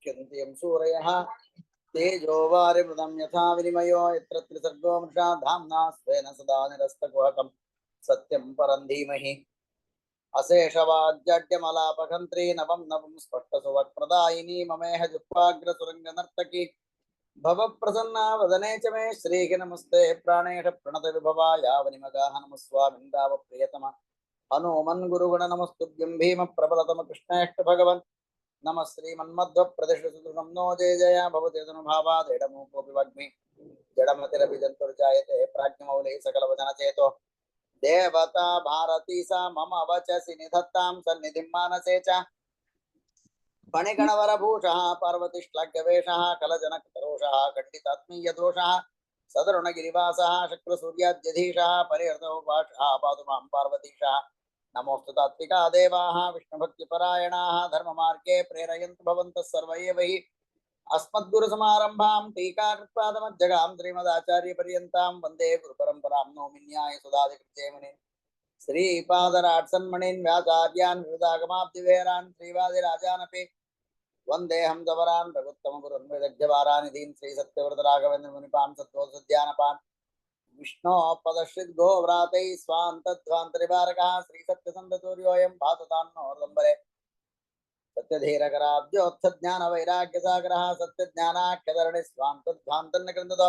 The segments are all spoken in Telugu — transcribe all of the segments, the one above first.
मुख्यन्त्यं सूरयः तेजोवारिमृतं यथा विनिमयो यत्र त्रिसर्गो मृषा धाम्ना स्वेन सदा निरस्तकुहकं सत्यं परं धीमहि अशेषवाज्जाड्यमलापघन्त्री नवं नवं स्पष्टसुवक्प्रदायिनी ममेह जुह्वाग्रसुरङ्गनर्तकी भवप्रसन्ना वदने च मे श्रीः नमस्ते कृष्णेष्ट भगवन् नम श्रीमन्मध्वप्रतिष्ठसुदृढं नो जय जय भवतेऽनुभावादेडमूकोऽपि वग्मि जडमतिरपि सकलवचनचेतो। देवता भारती सा मम वचसि निधत्तां सन्निधिं मानसे च। फणिगणवरभूषः पार्वतिश्लाघ्यवेषः खण्डितात्मीयदोषः, सदरुणगिरिवासः पातु माँ पार्वतीशः। नमोऽस्तु तात्विका देवाः विष्णुभक्तिपरायणाः, धर्ममार्गे प्रेरयन्तु भवन्तः सर्व एव हि अस्मद्गुरुसमारम्भां, टीकाकृत्पादमज्जगां, श्रीमदाचार्यपर्यन्तां वंदे गुरुपरम्परां नौमिन्याय सुधादिकृत्ये मुनिन् श्रीपादराट्सन्मणिन्, व्याचार्यान् विविधागमाब्दिवेरान् श्रीवादिराजानपि वन्देऽहं दवरान् रघुत्तमगुरुन्विदग्धवारानिधीन् श्रीसत्यव्रतराघवेन्द्रमुनिपान् सत्त्वोसध्यानपान् विष्णो प्रदर्शित गो व्रात स्वान्तध्वान्तरिवारकः श्रीसत्यसन्धसूर्योऽयं सत्य सत्यधीरकराब्जोत्थज्ञानवैराग्यसागरः सत्यज्ञानाख्यधरणि स्वान्तध्वान्तन्न कृन्दतो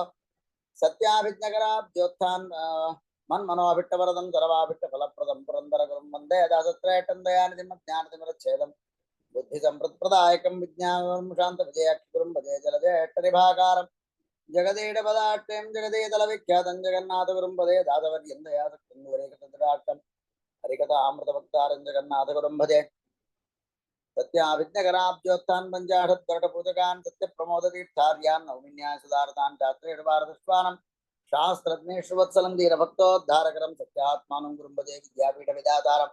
सत्याभिज्ञकराब्जोत्थान् मन्मनोभिट्टवरदं सर्वाभिट्टफलप्रदं पुरन्दरगुरुं वंदे दासत्रेटं दयानिधिमज्ञानतिमिरच्छेदं बुद्धिसम्पृत्प्रदायकं विज्ञानं, शान्तविजयाख्यगुरुं, भजे जलजेष्टरिभाकारम् ജഗതേടപദാട്ടം ജഗതേ തലവിഖ്യാതം ജഗന്നാഥകുറുമ്പതേ ദാതവൻ എന്തയാതം ഹരികഥ അമൃതഭക്താരം ജഗന്നാഥകുറുമ്പതേ സത്യാഭിജ്ഞകരാബ്ജോത്ഥാൻ പഞ്ചാഷദ്വരടപൂജകാൻ സത്യപ്രമോദതീർത്ഥാര്യാൻ നൗമിന്യാസുതാർത്താൻ രാത്രേട ഭാരതസ്വാനം ശാസ്ത്രജ്ഞേഷു വത്സലം ധീരഭക്തോദ്ധാരകരം സത്യാത്മാനം കുറുമ്പതേ വിദ്യാപീഠ വിദാതാരം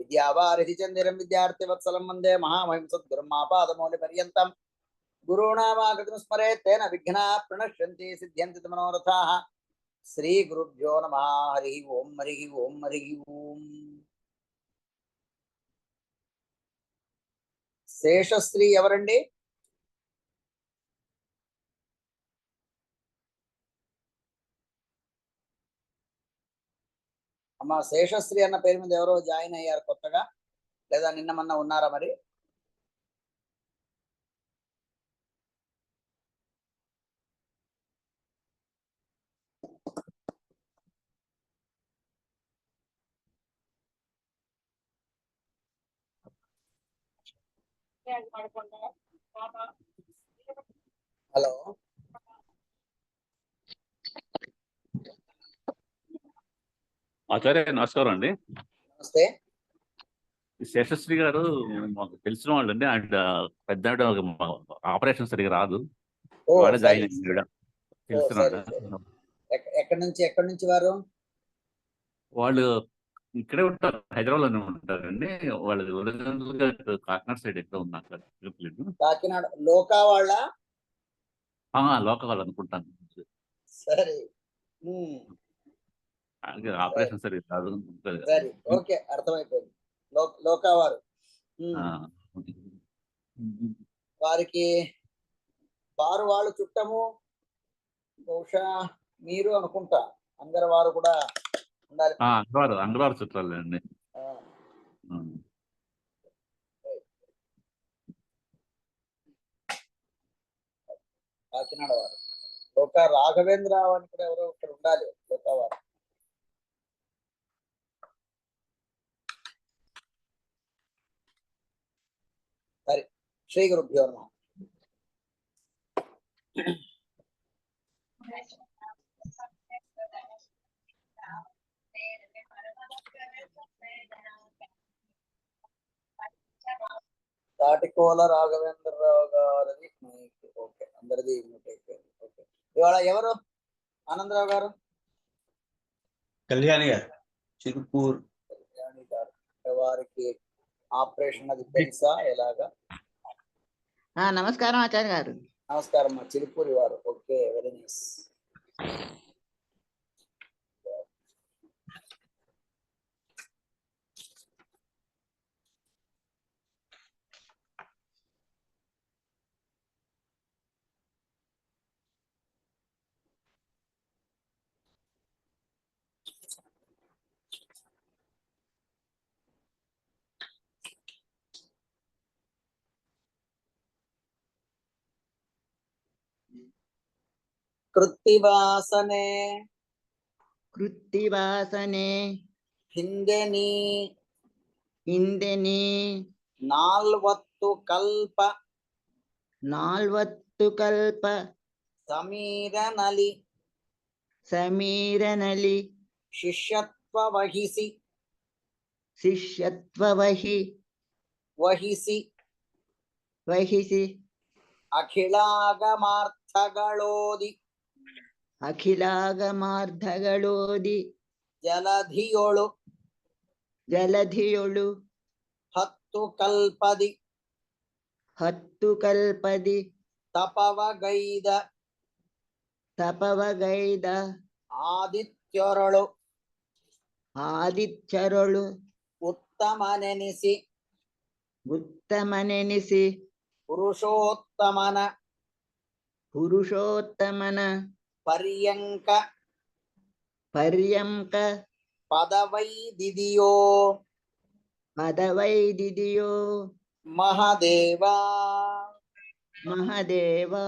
വിദ്യാവാരിധി ചന്ദിരം വിദ്യാർത്ഥി വത്സലം വന്ദേ മഹാമഹിംസദ്ഗുരും ആപാദമൗലി പര്യന്തം గురుణామాకృతం స్మరే తేన విఘ్నా ప్రణశ్యంతి సిద్ధ్యంతి మనోరథా శ్రీ గురుభ్యో నమ హరి ఓం హరి ఓం హరి ఓం శేషశ్రీ ఎవరండి? అమ్మ శేషశ్రీ అన్న పేరు మీద ఎవరో జాయిన్ అయ్యారు కొత్తగా? లేదా నిన్న మొన్న ఉన్నారా మరి? హలో ఆచార్య నమస్కారం అండి. నమస్తే. శేషశ్రీ గారు మాకు తెలిసిన వాళ్ళు అండి ఆయన పెద్ద ఆపరేషన్ సరిగా రాదు. తెలుస్తున్నాడు. ఎక్కడి నుంచి ఎక్కడి నుంచి వారు? వాళ్ళు ఇక్కడే ఉంటారు. హైదరాబాద్లోనే ఉంటారండి. వాళ్ళు ఒరిజినల్గా కాకినాడ సైడ్ ఎక్కడ ఉన్నారు తెలియదు కాకినాడ లోకా వాళ్ళ? ఆ, లోక వాళ్ళు అనుకుంటాను. సరే. ఆపరేషన్ సరిగా రాదు సరే ఓకే అర్థమైపోయింది. లోకా వారు. వారికి వారు వాళ్ళు చుట్టము బహుశా మీరు అనుకుంటా. అందరు వారు కూడా ఉండాలి. అంగవారు అంగవారు చుట్టాలు అండి ఆ, కాకినాడ వారు లోకా రాఘవేంద్రరావు అని కూడా ఎవరో ఇక్కడ ఉండాలి లోకా వారు సరే శ్రీ గురుభ్యో నమః. తాటికోల రాఘవేంద్రరావు గారిది మైక్. ఓకే అందరిది మ్యూట్ అయిపోయింది. ఓకే. ఇవాళ ఎవరు? ఆనందరావు గారు? కళ్యాణి గారు. చిరుపూర్ కళ్యాణి గారు. వారికి ఆపరేషన్ అది తెలుసా? ఎలాగా? నమస్కారం ఆచార్య గారు. నమస్కారం మా చిరుపూరి వారు. Okay very nice. ಕೃತ್ತಿವಾಸನೆ. ಕೃತ್ತಿವಾಸನೆ. ಹಿಂದೆ ನೀ. ಹಿಂದೆ ನೀ. ನಾಲ್ವತ್ತು ಕಲ್ಪ. ನಾಲ್ವತ್ತು ಕಲ್ಪ. ಸಮೀರನಲಿ. ಸಮೀರನಲಿ. ಶಿಷ್ಯತ್ವ ವಹಿಸಿ. ಶಿಷ್ಯತ್ವ ವಹಿ. ವಹಿಸಿ. ವಹಿಸಿ. ಅಖಿಲಾಗಮಾರ್ಥಗಳೋದಿ. ಅಖಿಲಾಗಮಾರ್ಧಗಳೋದಿ. ಜಲಧಿಯೊಳು. ಜಲಧಿಯೊಳು. ಹತ್ತು ಕಲ್ಪದಿ. ಹತ್ತು ಕಲ್ಪದಿ. ತಪವಗೈದ. ತಪವಗೈದ. ಆದಿತ್ಯರಳು. ಆದಿತ್ಯರೊಳು. ಉತ್ತಮನೆನಿಸಿ. ಉತ್ತಮನೆನಿಸಿ. ಪುರುಷೋತ್ತಮನ. ಪುರುಷೋತ್ತಮನ. పర్యంక పర్యంక పదవై దిదియో పదవై దిదియో మహదేవా మహదేవా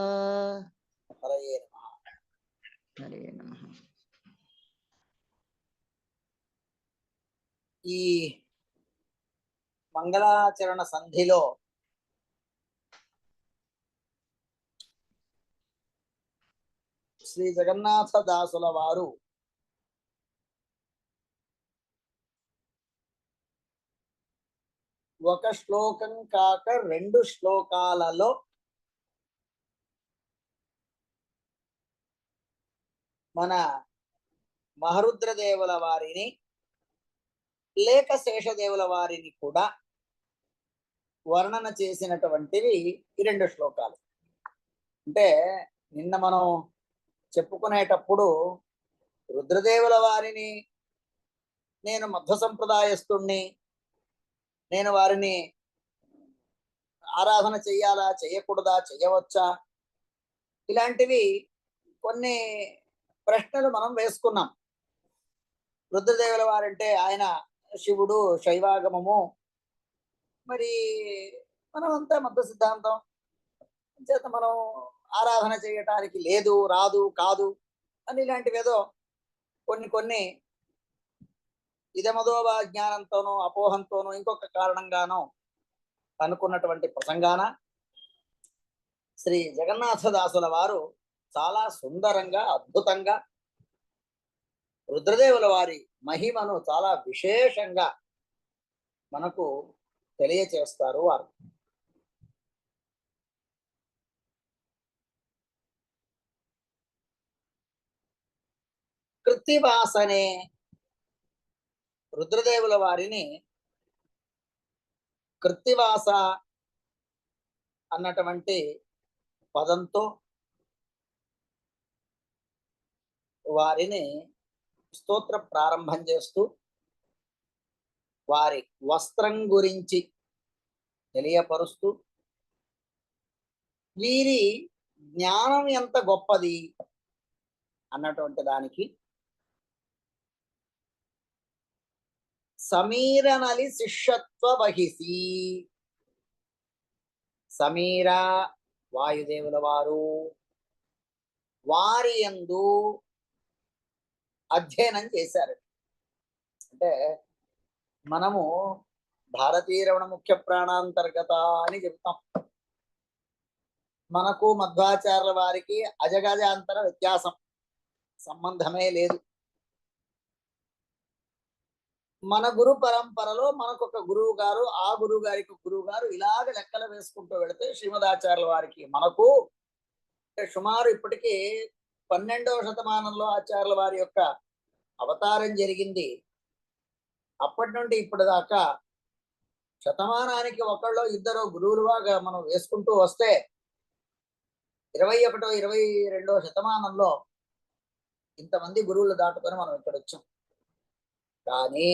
ఈ మంగళాచరణ సంధిలో శ్రీ జగన్నాథ దాసుల వారు ఒక శ్లోకం కాక రెండు శ్లోకాలలో మన మహరుద్రదేవుల వారిని లేక శేషదేవుల వారిని కూడా వర్ణన చేసినటువంటివి ఈ రెండు శ్లోకాలు. అంటే నిన్న మనం చెప్పుకునేటప్పుడు రుద్రదేవుల వారిని నేను మధ్వ సంప్రదాయస్తుణ్ణి నేను వారిని ఆరాధన చెయ్యాలా చేయకూడదా చేయవచ్చా ఇలాంటివి కొన్ని ప్రశ్నలు మనం వేసుకున్నాం. రుద్రదేవుల వారంటే ఆయన శివుడు శైవాగమము. మరి మనమంతా మధ్య సిద్ధాంతం. చేత మనం ఆరాధన చేయటానికి లేదు రాదు కాదు అని ఇలాంటివి ఏదో కొన్ని కొన్ని ఇదమదోవ జ్ఞానంతోనో అపోహంతోనో ఇంకొక కారణంగానో అనుకున్నటువంటి ప్రసంగాన శ్రీ జగన్నాథదాసుల వారు చాలా సుందరంగా అద్భుతంగా రుద్రదేవుల వారి మహిమను చాలా విశేషంగా మనకు తెలియచేస్తారు వారు. కృత్తివాసనే. రుద్రదేవుల వారిని కృత్తివాస అన్నటువంటి పదంతో వారిని స్తోత్ర ప్రారంభం చేస్తూ వారి వస్త్రం గురించి తెలియపరుస్తూ వీరి జ్ఞానం ఎంత గొప్పది అన్నటువంటి దానికి సమీరనలి శిష్యత్వ వహిసి. సమీర వాయుదేవుల వారు వారి యందు అధ్యయనం చేశారు. అంటే మనము భారతీయ రమణ ముఖ్య ప్రాణాంతర్గత అని చెప్తాం మనకు మధ్వాచార్యుల వారికి అజగజాంతర వ్యత్యాసం. సంబంధమే లేదు. మన గురు పరంపరలో మనకు ఒక గురువు గారు ఆ గురువు గారికి గురువు గారు ఇలాగ లెక్కలు వేసుకుంటూ వెళితే శ్రీమదాచార్యుల వారికి మనకు సుమారు ఇప్పటికీ పన్నెండవ శతమానంలో ఆచార్యుల వారి యొక్క అవతారం జరిగింది. అప్పటి నుండి ఇప్పటి దాకా శతమానానికి ఒకళ్ళు ఇద్దరు గురువులుగా మనం వేసుకుంటూ వస్తే ఇరవై ఒకటో ఇరవై రెండో శతమానంలో ఇంతమంది గురువులు దాటుకొని మనం ఇక్కడ వచ్చాం కానీ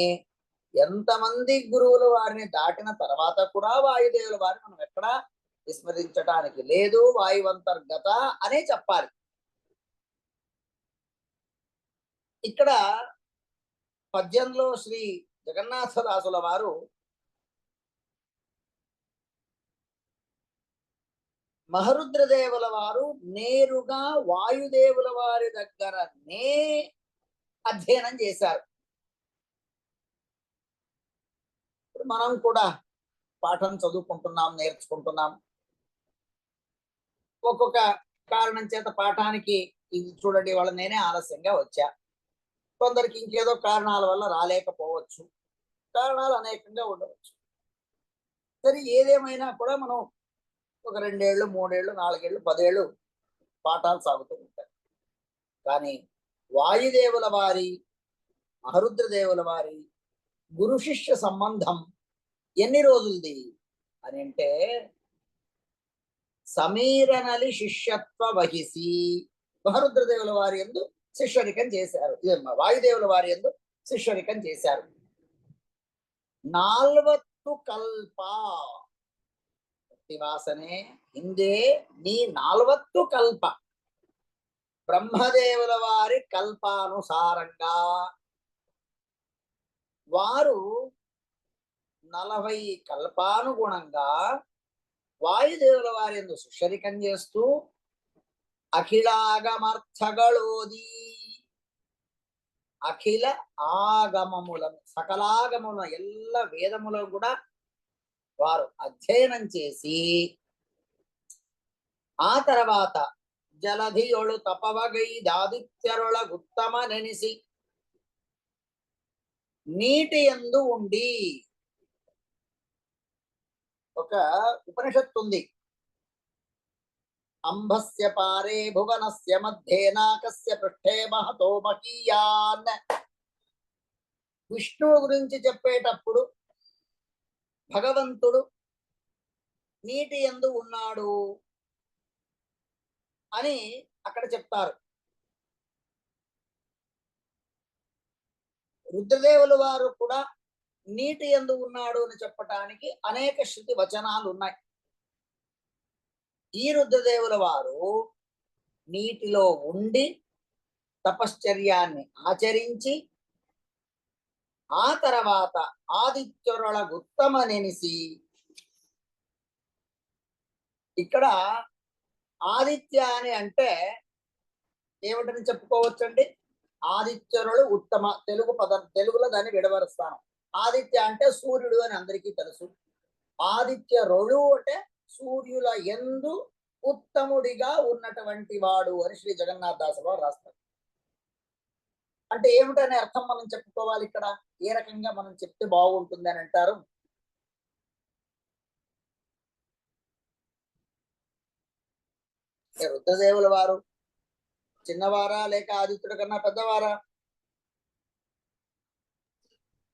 ఎంతమంది గురువులు వారిని దాటిన తర్వాత కూడా వాయుదేవుల వారిని మనం ఎక్కడా విస్మరించటానికి లేదు. వాయువంతర్గత అనే చెప్పాలి. ఇక్కడ పద్యంలో శ్రీ జగన్నాథదాసుల వారు మహరుద్రదేవుల వారు నేరుగా వాయుదేవుల వారి దగ్గరనే అధ్యయనం చేశారు. కాబట్టి మనం కూడా పాఠం చదువుకుంటున్నాం నేర్చుకుంటున్నాం. ఒక్కొక్క కారణం చేత పాఠానికి ఇది చూడండి వాళ్ళ నేనే ఆలస్యంగా వచ్చా. కొందరికి ఇంకేదో కారణాల వల్ల రాలేకపోవచ్చు. కారణాలు అనేకంగా ఉండవచ్చు. సరే ఏదేమైనా కూడా మనం ఒక రెండేళ్ళు మూడేళ్ళు నాలుగేళ్ళు పదేళ్ళు పాఠాలు సాగుతూ ఉంటాయి. కానీ వాయుదేవుల వారి మహరుద్రదేవుల వారి గురు శిష్య సంబంధం ఎన్ని రోజులది? అని అంటే సమీరనలి శిష్యత్వ వహిసి. మహరుద్రదేవుల వారి ఎందు శిష్యరికం చేశారు. వాయుదేవుల వారి ఎందు శిష్యరికం చేశారు. నాల్వత్తు కల్ప. ప్రతివాసనే ఇందే నీ నాల్వత్తు కల్ప. బ్రహ్మదేవుల వారి కల్పానుసారంగా. వారు నలభై కల్పానుగుణంగా వాయుదేవుల వారి సుషరికం చేస్తూ అఖిలాగమర్థగళోది. అఖిల ఆగమములను సకలాగముల ఎల్ల వేదములను కూడా వారు అధ్యయనం చేసి ఆ తర్వాత జలధియొಳು తపవగై దాదిత్యరుల గుత్తమ నెనిసి నీటి ఎందు ఉండి ఒక ఉపనిషత్తు ఉంది అంబస్య పారే భువనస్య మధ్యే నాకస్య పృష్ఠే మహతో మహీయాన్. విష్ణువు గురించి చెప్పేటప్పుడు భగవంతుడు నీటి ఎందు ఉన్నాడు అని అక్కడ చెప్తారు. రుద్రదేవులు వారు కూడా నీటి ఎందు ఉన్నాడు అని చెప్పటానికి అనేక శృతి వచనాలు ఉన్నాయి ఈ రుద్రదేవుల వారు నీటిలో ఉండి తపశ్చర్యాన్ని ఆచరించి ఆ తర్వాత ఆదిత్యరుల గుత్తమ నెనిసి ఇక్కడ ఆదిత్య అని అంటే ఏమిటని చెప్పుకోవచ్చండి? ఆదిత్యరుడు ఉత్తమ తెలుగు పదం తెలుగులో దాన్ని విడవరుస్తాను. ఆదిత్య అంటే సూర్యుడు అని అందరికీ తెలుసు. ఆదిత్య రొడు అంటే సూర్యుల ఎందు ఉత్తముడిగా ఉన్నటువంటి వాడు అని శ్రీ జగన్నాథ దాసరావు రాస్తారు. అంటే ఏమిటనే అర్థం మనం చెప్పుకోవాలి ఇక్కడ? ఏ రకంగా మనం చెప్తే బాగుంటుంది అని అంటారు? రుద్రదేవుల వారు? చిన్నవారా లేక ఆదిత్యుడి కన్నా పెద్దవారా?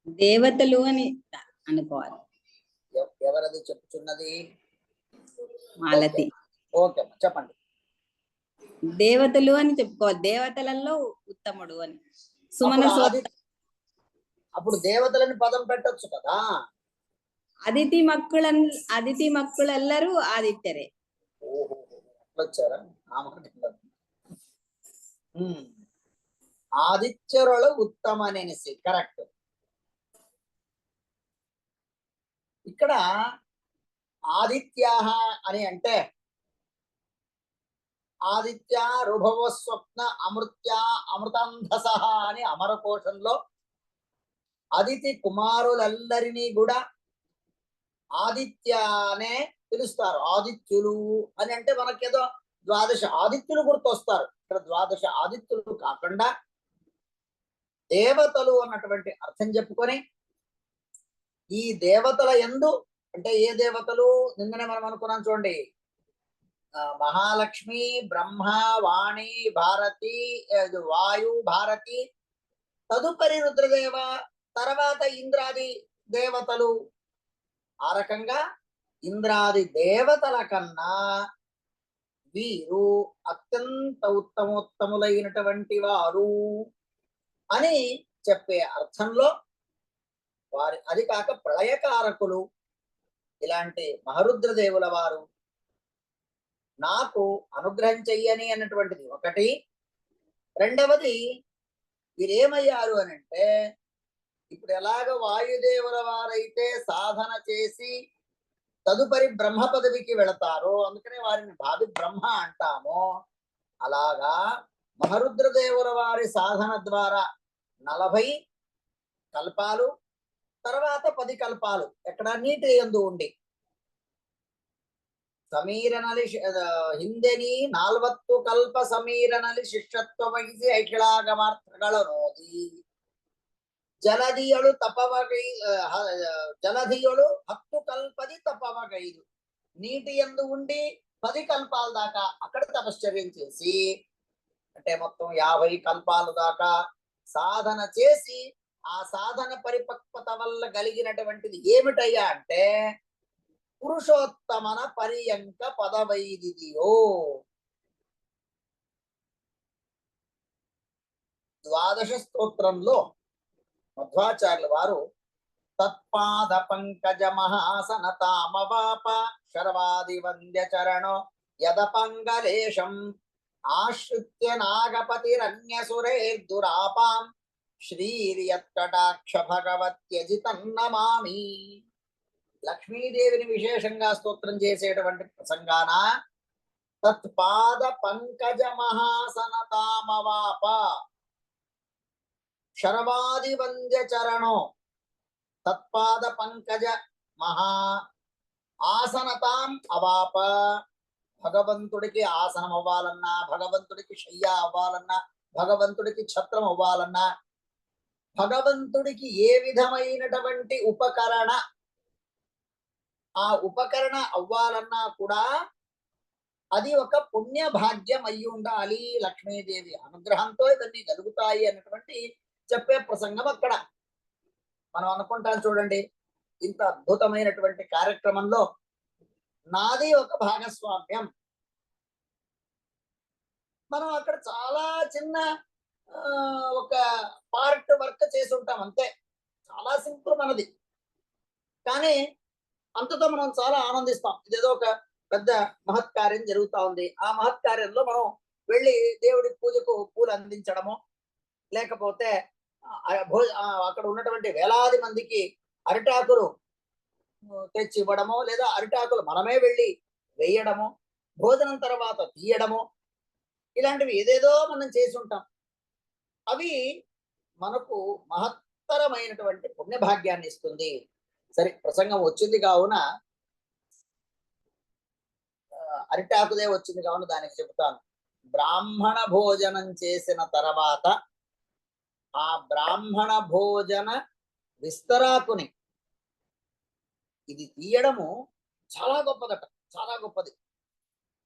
దేవతలు అని అనుకోవాలి. ఎవ- ఎవరది చెప్పుచున్నది? మాలతి. ఓకే చెప్పండి. దేవతలు అని చెప్పుకోవాలి. దేవతలలో ఉత్తముడు అని. సుమన అప్పుడు దేవతలని పదం పెట్టొచ్చు కదా? అదితి మక్కుల అదితి మక్కులెల్లరూ ఆదిత్యరే. ఆదిత్యరులు ఉత్తమనేసి కరెక్ట్. ఇక్కడ ఆదిత్య అని అంటే ఆదిత్య రుభవ స్వప్న అమృత్య అమృతాంధస అని అమరకోశంలో అదితి కుమారులెల్లరినీ కూడా ఆదిత్య అనే పిలుస్తారు. ఆదిత్యులు అని అంటే మనకేదో ద్వాదశ ఆదిత్యులు గుర్తొస్తారు. ఇక్కడ ద్వాదశ ఆదిత్యులు కాకుండా దేవతలు అన్నటువంటి అర్థం చెప్పుకొని ఈ దేవతల ఎందు అంటే ఏ దేవతలు? నిన్ననే మనం అనుకున్నాం చూడండి. మహాలక్ష్మి బ్రహ్మ వాణి భారతి వాయు భారతి తదుపరి రుద్రదేవ తర్వాత ఇంద్రాది దేవతలు. ఆ రకంగా ఇంద్రాది దేవతల కన్నా వీరు అత్యంత ఉత్తమోత్తములైనటువంటి వారు అని చెప్పే అర్థంలో వారి అది కాక ప్రళయకారకులు ఇలాంటి మహరుద్రదేవుల వారు నాకు అనుగ్రహం చెయ్యని అన్నటువంటిది. ఒకటి. రెండవది వీరేమయ్యారు అని అంటే ఇప్పుడు ఎలాగ వాయుదేవుల వారైతే సాధన చేసి తదుపరి బ్రహ్మ పదవికి వెళతారో అందుకనే వారిని భావి బ్రహ్మ అంటాము. అలాగా మహరుద్రదేవుల వారి సాధన ద్వారా నలభై కల్పాలు తర్వాత పది కల్పాలు ఎక్కడ నీటి ఎందు ఉండి ಸಮೀರನಲ್ಲಿ ಶಿ- ಅದ ಹಿಂದೆನಿ ನಾಲ್ವತ್ತು ಕಲ್ಪ ಸಮೀರನಲ್ಲಿ ಶಿಷ್ಯತ್ವ ವಹಿಸಿ ಐಕಿಳಾಗಮಾರ್ಥಗಳು ನೋದಿ ಜಲಧಿಯಳು ತಪವಗೈ ಆ, ಹ- జలధియులు హత్తు కల్పది తపవగైదు నీటి ఎందు ఉండి పది కల్పాల దాకా అక్కడ తపశ్చర్యం చేసి అంటే మొత్తం యాభై కల్పాల దాకా సాధన చేసి ఆ సాధన పరిపక్వత వల్ల కలిగినటువంటిది ఏమిటయ్యా అంటే పురుషోత్తమన పర్యంక పదవైదిదియో. ద్వాదశ స్తోత్రంలో మధ్వాచార్యుల వారు తత్పాద పంకజ మహాసన తామవాప శర్వాది వంద్య చరణో యద నాగపతి ఆశ్రిత్య నాగపతిరన్యసురైర్దురాపాం శ్రీరియత్కటాక్ష భగవత్యజితన్నమామి లక్ష్మీదేవిని విశేషంగా స్తోత్రం చేసేటువంటి ప్రసంగాన తత్పాద పంకజ మహాసన తామవాప శరవాది వంద్య చరణో తత్పాద పంకజ మహా ఆసనతాం అవాప. భగవంతుడికి ఆసనం అవ్వాలన్నా భగవంతుడికి శయ్య అవ్వాలన్నా భగవంతుడికి ఛత్రం అవ్వాలన్నా భగవంతుడికి ఏ విధమైనటువంటి ఉపకరణ? ఆ ఉపకరణ అవ్వాలన్నా కూడా అది ఒక పుణ్య భాగ్యం అయి ఉండాలి లక్ష్మీదేవి. అనుగ్రహంతో ఇవన్నీ జరుగుతాయి అన్నటువంటి చెప్పే ప్రసంగం అక్కడ. మనం అనుకుంటాం చూడండి ఇంత అద్భుతమైనటువంటి కార్యక్రమంలో నాది ఒక భాగస్వామ్యం. మనం అక్కడ చాలా చిన్న ఒక పార్ట్ వర్క్ చేసి ఉంటాం అంతే. చాలా సింపుల్ మనది. కానీ అంతతో మనం చాలా ఆనందిస్తాం. ఇదేదో ఒక పెద్ద మహత్కార్యం జరుగుతా ఉంది. ఆ మహత్కార్యంలో మనం వెళ్ళి దేవుడి పూజకు పూలు అందించడము లేకపోతే అక్కడ ఉన్నటువంటి వేలాది మందికి అరిటాకులు తెచ్చి ఇవ్వడము లేదా అరిటాకులు మనమే వెళ్ళి వేయడము భోజనం తర్వాత తీయడము ఇలాంటివి ఏదేదో మనం చేసి ఉంటాం అవి మనకు మహత్తరమైనటువంటి పుణ్యభాగ్యాన్ని ఇస్తుంది. సరే ప్రసంగం వచ్చింది కావున అరిటాకుదే వచ్చింది కావున దానికి చెబుతాను. బ్రాహ్మణ భోజనం చేసిన తర్వాత ఆ బ్రాహ్మణ భోజన విస్తరాకుని ఇది తీయడము చాలా గొప్పదట చాలా గొప్పది.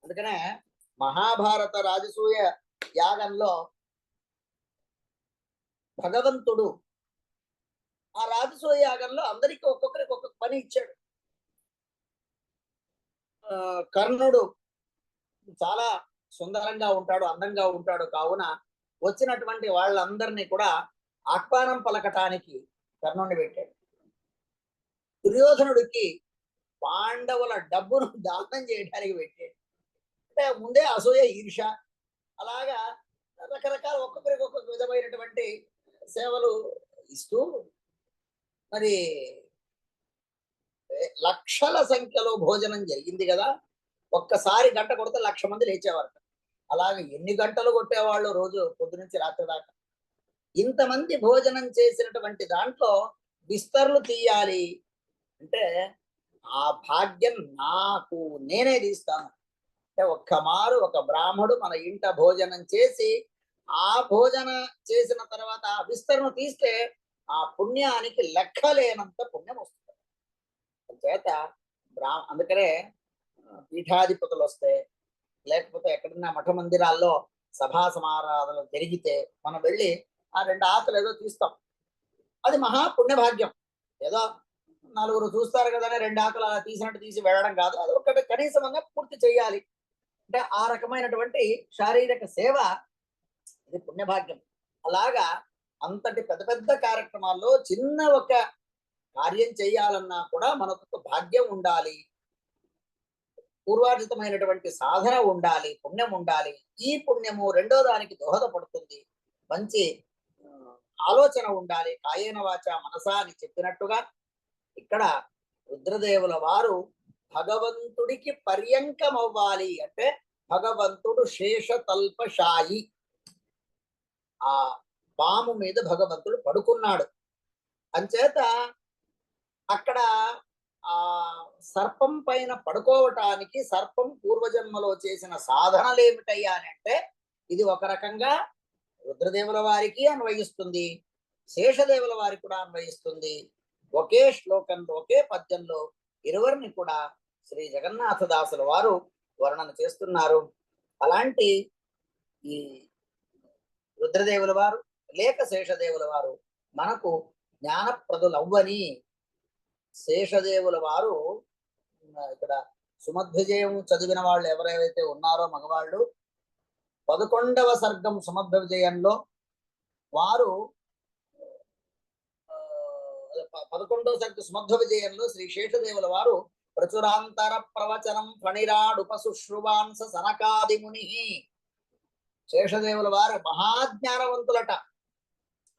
అందుకనే మహాభారత రాజసూయ యాగంలో భగవంతుడు ఆ రాజసూయ యాగంలో అందరికి ఒక్కొక్కరికి ఒక్కొక్క పని ఇచ్చాడు. కర్ణుడు చాలా సుందరంగా ఉంటాడు అందంగా ఉంటాడు. కావున వచ్చినటువంటి వాళ్ళందరినీ కూడా ఆహ్వానం పలకటానికి కర్ణుడిని పెట్టాడు. దుర్యోధనుడికి పాండవుల డబ్బును దానం చేయడానికి పెట్టాడు. అంటే ముందే అసూయ ఈర్ష అలాగా రకరకాల ఒక్కొక్కరికి ఒక్కొక్క విధమైనటువంటి సేవలు ఇస్తూ మరి లక్షల సంఖ్యలో భోజనం జరిగింది కదా. ఒక్కసారి గంట కొడితే లక్ష మంది లేచేవారట అలాగే ఎన్ని గంటలు కొట్టేవాళ్ళు రోజు పొద్దు నుంచి రాత్రి దాకా? ఇంతమంది భోజనం చేసినటువంటి దాంట్లో విస్తర్లు తీయాలి అంటే ఆ భాగ్యం నాకు నేనే తీస్తాను. అంటే ఒక్క మారు ఒక బ్రాహ్మడు మన ఇంట భోజనం చేసి ఆ భోజన చేసిన తర్వాత ఆ విస్తరణ తీస్తే ఆ పుణ్యానికి లెక్క లేనంత పుణ్యం వస్తుంది. చేత బ్రా అందుకనే పీఠాధిపతులు వస్తే లేకపోతే ఎక్కడన్నా మఠ మందిరాల్లో సభా సమారాధనలు జరిగితే మనం వెళ్ళి ఆ రెండు ఆకులు ఏదో తీస్తాం. అది మహా పుణ్యభాగ్యం. ఏదో నలుగురు చూస్తారు కదా రెండు ఆకులు అలా తీసినట్టు తీసి వెళ్ళడం కాదు. అది ఒకటి కనీసంగా పూర్తి చేయాలి. అంటే ఆ రకమైనటువంటి శారీరక సేవ ఇది పుణ్యభాగ్యం. అలాగా అంతటి పెద్ద పెద్ద కార్యక్రమాల్లో చిన్న ఒక కార్యం చేయాలన్నా కూడా మనకు భాగ్యం ఉండాలి. పూర్వార్జితమైనటువంటి సాధన ఉండాలి పుణ్యం ఉండాలి. ఈ పుణ్యము రెండో దానికి దోహదపడుతుంది. మంచి ఆలోచన ఉండాలి. కాయేన వాచ మనసా అని చెప్పినట్టుగా ఇక్కడ రుద్రదేవుల వారు భగవంతుడికి పర్యంకమవ్వాలి అంటే భగవంతుడు శేష తల్పశాయి ఆ పాము మీద భగవంతుడు పడుకున్నాడు. అంచేత అక్కడ ఆ సర్పం పైన పడుకోవటానికి సర్పం పూర్వజన్మలో చేసిన సాధనలు ఏమిటయ్యా అని అంటే ఇది ఒక రకంగా రుద్రదేవుల వారికి అన్వయిస్తుంది శేషదేవుల వారికి కూడా అన్వయిస్తుంది. ఒకే శ్లోకంలో ఒకే పద్యంలో ఇరువురిని కూడా శ్రీ జగన్నాథదాసుల వారు వర్ణన చేస్తున్నారు. అలాంటి ఈ రుద్రదేవుల వారు లేక శేషదేవుల వారు మనకు జ్ఞానప్రదులవ్వని. శేషదేవుల వారు ఇక్కడ సుమధ్విజయం చదివిన వాళ్ళు ఎవరైతే ఉన్నారో మగవాళ్ళు పదకొండవ సర్గం సుమధ్వ విజయంలో వారు ప- పదకొండవ సర్గ సుమధ్వ విజయంలో శ్రీ శేషదేవుల వారు ప్రచురాంతర ప్రవచనం ఫణిరాడుపశుశ్రువాంస సనకాది ముని శేషదేవుల వారు మహాజ్ఞానవంతులట.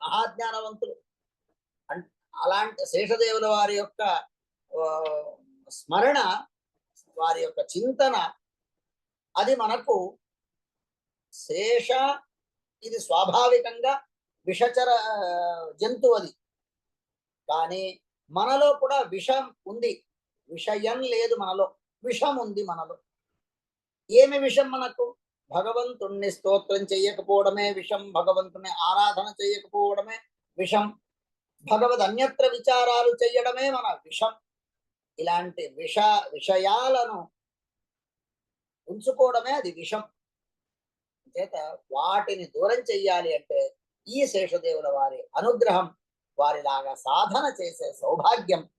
మహాజ్ఞానవంతులు. అలాంటి శేషదేవుల వారి యొక్క స్మరణ వారి యొక్క చింతన అది మనకు శేష ఇది స్వాభావికంగా విషచర జంతువు అది. కానీ మనలో కూడా విషం ఉంది. విషయం లేదు మనలో. విషం ఉంది మనలో. ఏమి విషం మనకు? భగవంతుణ్ణి స్తోత్రం చేయకపోవడమే విషం భగవంతుని ఆరాధన చేయకపోవడమే విషం. భగవద్ అన్యత్ర విచారాలు చేయడమే మన విషం. ఇలాంటి విష విషయాలను ఉంచుకోవడమే అది విషం. చేత వాటిని దూరం చెయ్యాలి అంటే ఈ శేషదేవుల వారి అనుగ్రహం వారిలాగా సాధన చేసే సౌభాగ్యం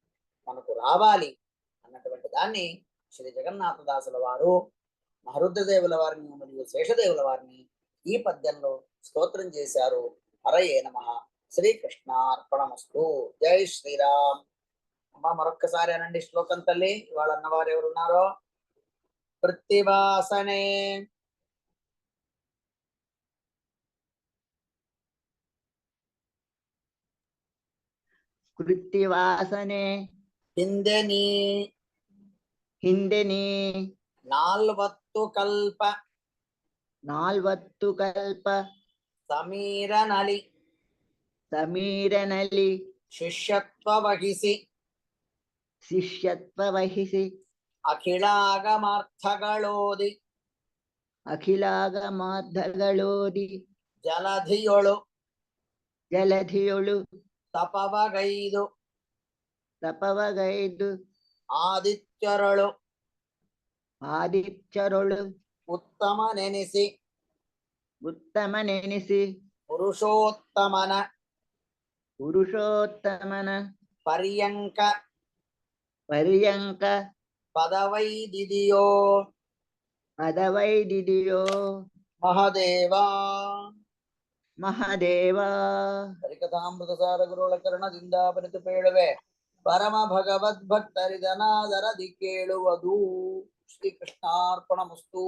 మనకు రావాలి అన్నటువంటి దాన్ని శ్రీ జగన్నాథదాసుల వారు మహరుద్రదేవుల వారిని మరియు శేషదేవుల వారిని ఈ పద్యంలో స్తోత్రం చేశారు. హరయే నమ. శ్రీకృష్ణార్పణమస్తు. జై శ్రీరామ్. అమ్మ మరొక్కసారి అనండి శ్లోకం తల్లి. ఇవాళ అన్నవారు ఎవరున్నారో? ప్రతివాసనే కృత్తివాసనే హిందనీ. హిందనీ. ನಾಲ್ವತ್ತು ಕಲ್ಪ. ನಾಲ್ವತ್ತು ಕಲ್ಪ. ಸಮೀರನಲಿ. ಸಮೀರನಲಿ. ಶಿಷ್ಯತ್ವ ವಹಿಸಿ. ಶಿಷ್ಯತ್ವ ವಹಿಸಿ. ಅಖಿಲಾಗಮಾರ್ಥಗಳೋದಿ. ಅಖಿಲಾಗಮಾರ್ಥಗಳೋದಿ. ಜಲಧಿಯೊಳು. ಜಲಧಿಯೊಳು. ತಪವಗೈದು. ತಪವಗೈದು. ಆದಿತ್ಯರಳು. ಆದಿತ್ಯರೊಳು ಉತ್ತಮ ನೆನೆಸಿ ಉತ್ತಮ ನೆನೆಸಿ ಪುರುಷೋತ್ತಮನ ಪುರುಷೋತ್ತಮನ ಪರ್ಯಂಕ ಪರ್ಯಂಕ ಪದವೈದಿದೆಯೋ ಪದವೈದಿದೆಯೋ ಮಹದೇವ ಮಹದೇವ ಹರಿಕಥಾಮೃತಸಾರ ಗುರುಳ ಕರ್ಣದಿಂದ ಬರೆದು ಪೇಳುವೆ ಪರಮ ಭಗವದ್ ಭಕ್ತರಿದನಾದರ ಕೇಳುವುದು श्रीकृष्णार्पणमस्तु